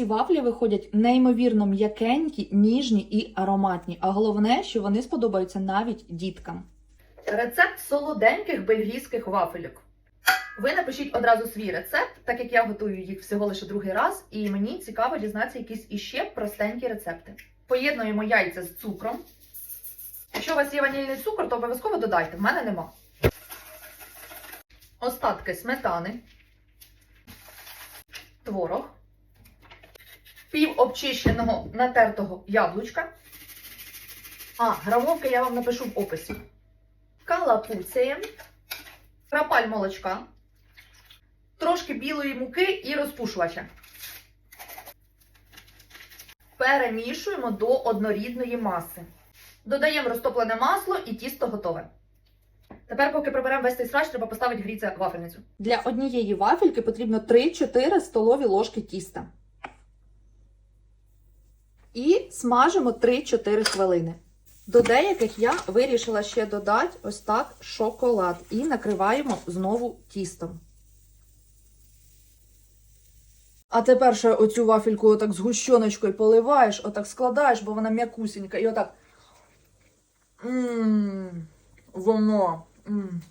Ці вафлі виходять неймовірно м'якенькі, ніжні і ароматні. А головне, що вони сподобаються навіть діткам. Рецепт солоденьких бельгійських вафельок. Ви напишіть одразу свій рецепт, так як я готую їх всього лише другий раз, і мені цікаво дізнатися якісь іще простенькі рецепти. Поєднуємо яйця з цукром. Якщо у вас є ванільний цукор, то обов'язково додайте. В мене нема. Остатки сметани, творог, пів обчищеного натертого яблучка. А, грамовки я вам напишу в описі калапуцеєм, крапаль молочка, трошки білої муки і розпушувача. Перемішуємо до однорідної маси. Додаємо розтоплене масло і тісто готове. Тепер, поки приберемо весь цей срач, треба поставити гріться вафельницю. Для однієї вафельки потрібно 3-4 столові ложки тіста. І смажимо 3-4 хвилини. До деяких я вирішила ще додати ось так шоколад. І накриваємо знову тістом. А тепер ще оцю вафельку отак з гущоночкою поливаєш, отак складаєш, бо вона м'якусенька, і отак. Ммм, воно. Ммм.